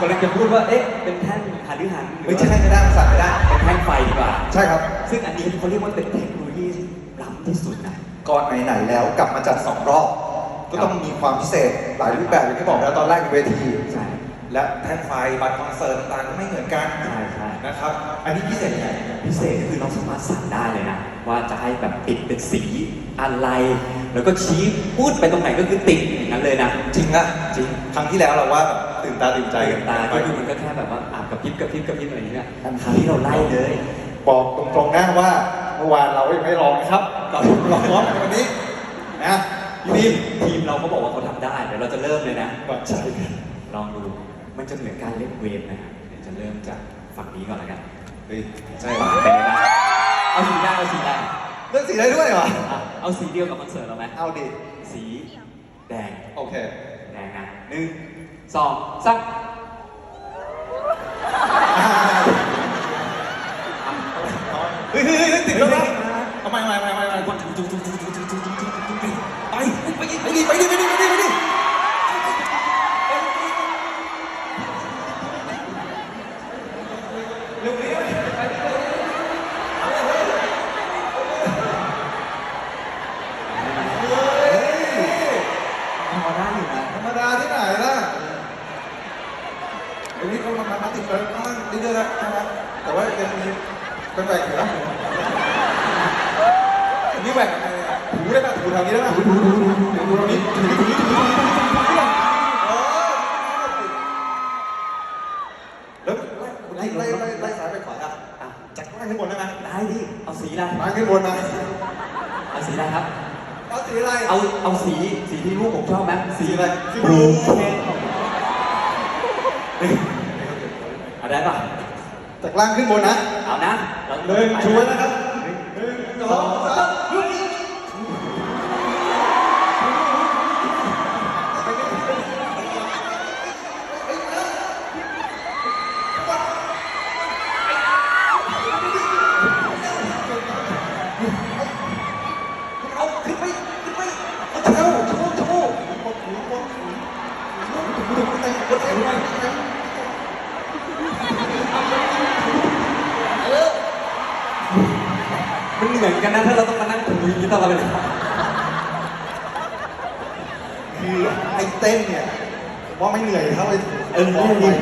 กำลังจะพูดว่า เอ๊ะ เป็นแท่นหารือหันหรือไม่ว่าใช่ไม่ได้ภาษาไม่ได้ เป็นแท่งไฟดีกว่า ใช่ครับ ซึ่งอันนี้เขาเรียกว่าเป็นเทคโนโลยีล้ำที่สุดนะก่อนไหนๆแล้วกลับมาจัดสองรอบ ก็ต้องมีความพิเศษหลายรูปแบบอย่างที่บอกแล้วตอนแรกในเวที ใช่ และแท่นไฟบัตรคอนเสิร์ตต่างๆก็ไม่เหมือนกันใช่ใช่นะครับ อันนี้พิเศษยังไงพิเศษก็คือน้องสามารถสั่งได้เลยนะ ว่าจะให้แบบติดเป็นสีอะไร แล้วก็ชี้พูดไปตรงไหนก็คือติดอย่างนั้นเลยนะ จริงอะจริง ครั้งที่แล้วเราว่าแบบตื่ นตาตื่นใจกันตาไปก็ดูมันก็แค่แบบว่าอาบกระพริบกระพริบกระพริบอะไรอย่างเงี้ยคราวนี้เราไล่เลย บอกตรงๆนะว่าเมื่อวานเรายังไม่ลองนะครับเราลองร้องกันวันนี้นะพี่บีมทีมเราก็บอกว่าเขาทำได้เดี๋ยวเราจะเริ่มเลยนะบัตรใช่ลองดูมันจะเหมือนการเล่นเวฟนะครับเดี๋ยวจะเริ่มจากฝั่งนี้ก่อนแล้วกันเฮ้ยใช่ฝั่งเป็นไงบ้างเอาสีได้เอาสีได้เลือกสีได้ด้วยเหรออะเอาสีเดียวกับคอนเสิร์ตเราไหมเอาดิสีแดงโอเคแดงนะหนึ่ง สองสักเฮ้ยเฮ้ยเฮ้ยติดแล้วนะทำไมทำไมทำไมทำไม นนี้ก็มาติดกันข้างล่างนิดเดียวนะครับแต่ว่ายังมีเป็นแหวกอยู่นะอันนี้แหวกอะไรอะถูได้ป่ะถูแถวนี้ได้ป่ะถูถูถูถูถูแถวนี้ถูถูถูถูเออแล้วไล่ไล่ไล่ไล่ซ้ายไปขวาอะอะจากล่ขึ้นบนได้ไหมได้ดิเอาสีอะไรล่าขึ้นบนมาเอาสีอะไรครับเอาสีอะไรเอาเอาสีสีที่ลูกผมชอบไหมสีอะไรสีบลูลู เอาได้ป่ะ จากล่างขึ้นบนนะ เอานะเราหนึ่งช่วยนะครับหนึ่งสองสาม เหมือนกันนะถ้าเราต้องมานั่งถูอย่างนี้ตลอดเวลาคือไอ้เต้นเนี่ยผมว่าไม่เหนื่อยเท่าไอ้เออร้องนี่ไปดิ